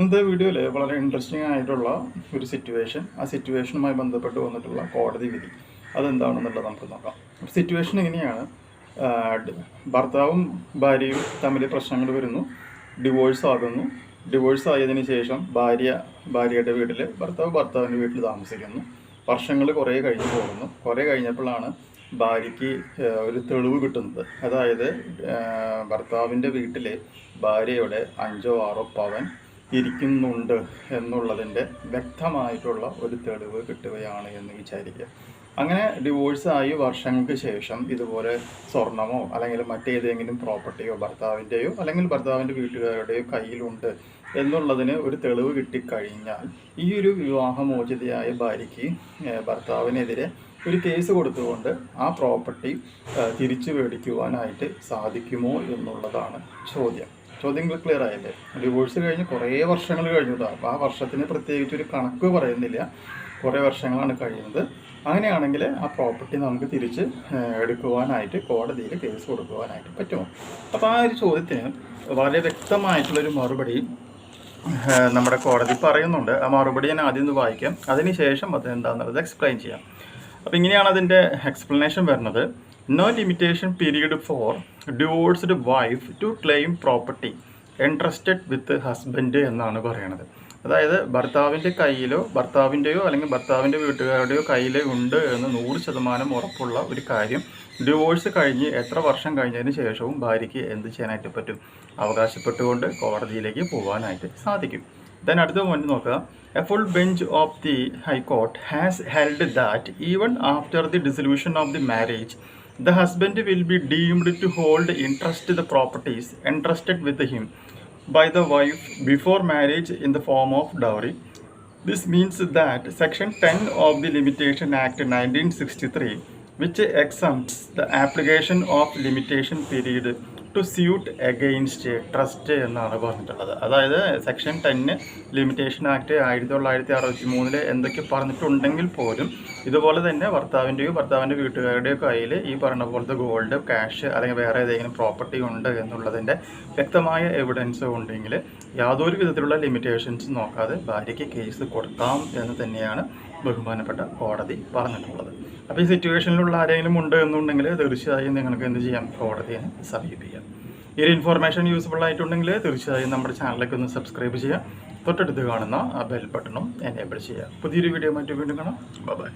ഇന്നത്തെ വീഡിയോയിൽ വളരെ ഇൻട്രസ്റ്റിംഗ് ആയിട്ടുള്ള ഒരു സിറ്റുവേഷൻ ആ സിറ്റുവേഷനുമായി ബന്ധപ്പെട്ട് വന്നിട്ടുള്ള കോടതി വിധി. അതെന്താണെന്നുള്ളത് നമുക്ക് നോക്കാം. സിറ്റുവേഷൻ എങ്ങനെയാണ് ഭർത്താവും ഭാര്യയും തമ്മിൽ പ്രശ്നങ്ങൾ വരുന്നു. ഡിവോഴ്സ് ആകുന്നു. ഡിവോഴ്സ് ആയതിനു ശേഷം ഭാര്യ ഭാര്യയുടെ വീട്ടിൽ ഭർത്താവ് ഭർത്താവിന്റെ വീട്ടിൽ താമസിക്കുന്നു. വർഷങ്ങൾ കുറേ കഴിഞ്ഞ് പോകുന്നു. കുറേ കഴിഞ്ഞപ്പോഴാണ് ഭാര്യയ്ക്ക് ഒരു തെളിവ് കിട്ടുന്നത്. അതായത് ഭർത്താവിന്റെ വീട്ടിൽ ഭാര്യയുടെ അഞ്ചോ ആറോ പവൻ ഇരിക്കുന്നുണ്ട് എന്നുള്ളതിന്റെ വ്യക്തമായിട്ടുള്ള ഒരു തെളിവ് കിട്ടുകയാണ് എന്ന് വിചാരിക്കുക. അങ്ങനെ ഡിവോഴ്സായി വർഷങ്ങൾക്ക് ശേഷം ഇതുപോലെ സ്വർണമോ അല്ലെങ്കിൽ മറ്റേതെങ്കിലും പ്രോപ്പർട്ടിയോ ഭർത്താവിന്റെയോ അല്ലെങ്കിൽ ഭർത്താവിന്റെ വീട്ടുകാരുടെയോ കയ്യിലുണ്ട് എന്നുള്ളതിന് ഒരു തെളിവ് കിട്ടിക്കഴിഞ്ഞാൽ ഈ ഒരു വിവാഹമോചിതയായ ഭാര്യയ്ക്ക് ഭർത്താവിനെതിരെ ഒരു കേസ് കൊടുത്തുകൊണ്ട് ആ പ്രോപ്പർട്ടി തിരിച്ചു മേടിക്കുവാനായിട്ട് സാധിക്കുമോ എന്നുള്ളതാണ് ചോദ്യം. ചോദ്യം ക്ലിയർ ആയല്ലേ? ഡിവോഴ്സ് കഴിഞ്ഞ് കുറേ വർഷങ്ങൾ കഴിഞ്ഞു അപ്പോൾ ആ വർഷത്തിന് പ്രത്യേകിച്ച് ഒരു കണക്ക് പറയുന്നില്ല. കുറേ വർഷങ്ങളാണ് കഴിയുന്നത്. അങ്ങനെയാണെങ്കിൽ ആ പ്രോപ്പർട്ടി നമുക്ക് തിരിച്ച് എടുക്കുവാനായിട്ട് കോടതിയിൽ കേസ് കൊടുക്കുവാനായിട്ട് പറ്റുമോ? അപ്പോൾ ആ ഒരു ചോദ്യത്തിന് വളരെ വ്യക്തമായിട്ടുള്ളൊരു മറുപടി നമ്മുടെ കോടതി പറയുന്നുണ്ട്. ആ മറുപടി ഞാൻ ആദ്യം ഒന്ന് വായിക്കാം. അതിനുശേഷം അത് എന്താണെന്നുള്ളത് എക്സ്പ്ലെയിൻ ചെയ്യാം. അപ്പോൾ ഇങ്ങനെയാണ് അതിന്റെ എക്സ്പ്ലനേഷൻ വരുന്നത്. No limitation period for divorced wife to claim property entrusted with husband എന്നാണ് പറയണത്. അതായത് ഭർത്താവിന്റെ കയ്യിലോ ഭർത്താവിന്റെയോ അല്ലെങ്കിൽ ഭർത്താവിന്റെ വീട്ടുകാരുടെയോ കയ്യിലോ ഉണ്ട് എന്ന് നൂറ് ശതമാനം ഉറപ്പുള്ള ഒരു കാര്യം. ഡിവോഴ്സ് കഴിഞ്ഞ് എത്ര വർഷം കഴിഞ്ഞതിന് ശേഷവും ഭാര്യയ്ക്ക് എന്ത് ചെയ്യാനായിട്ട് പറ്റും? അവകാശപ്പെട്ടുകൊണ്ട് കോടതിയിലേക്ക് പോകാനായിട്ട് സാധിക്കും. ദെൻ അടുത്ത പോയിന്റ് നോക്കുക. A full bench of the high court has held that even after the dissolution of the marriage the husband will be deemed to hold interest in the properties entrusted with him by the wife before marriage in the form of dowry. This means that Section 10 of the Limitation Act 1963, which exempts the application of limitation period to suit against trust എന്നാണ് പറഞ്ഞിട്ടുള്ളത്. അതായത് section ten limitation act ആയിരത്തി തൊള്ളായിരത്തി അറുപത്തി മൂന്നിൽ എന്തൊക്കെ പറഞ്ഞിട്ടുണ്ടെങ്കിൽ പോലും ഇതുപോലെ തന്നെ ഭർത്താവിന്റെയോ ഭർത്താവിന്റെ വീട്ടുകാരുടെയോ കയ്യിൽ ഈ പറഞ്ഞ പോലത്തെ ഗോൾഡ് ക്യാഷ് അല്ലെങ്കിൽ വേറെ ഏതെങ്കിലും പ്രോപ്പർട്ടി ഉണ്ട് എന്നുള്ളതിന്റെ വ്യക്തമായ എവിഡൻസ് ഉണ്ടെങ്കിൽ യാതൊരു വിധത്തിലുള്ള ലിമിറ്റേഷൻസ് നോക്കാതെ ഭാര്യയ്ക്ക് കേസ് കൊടുക്കാം എന്ന് തന്നെയാണ് ബഹുമാനപ്പെട്ട കോടതി പറഞ്ഞിട്ടുള്ളത്. അപ്പോൾ ഈ സിറ്റുവേഷനിലുള്ള ആരെങ്കിലും ഉണ്ട് എന്നുണ്ടെങ്കിൽ തീർച്ചയായും നിങ്ങൾക്ക് എന്ത് ചെയ്യാം? കോടതിയെ സമീപിക്കാം. ഈ ഒരു ഇൻഫോർമേഷൻ യൂസ്ഫുൾ ആയിട്ടുണ്ടെങ്കിൽ തീർച്ചയായും നമ്മുടെ ചാനലിലേക്ക് ഒന്ന് സബ്സ്ക്രൈബ് ചെയ്യുക. തൊട്ടടുത്ത് കാണുന്ന ആ ബെൽ ബട്ടണും എനേബിൾ ചെയ്യുക. പുതിയൊരു വീഡിയോ മറ്റു വീണ്ടും കാണാം. ബൈ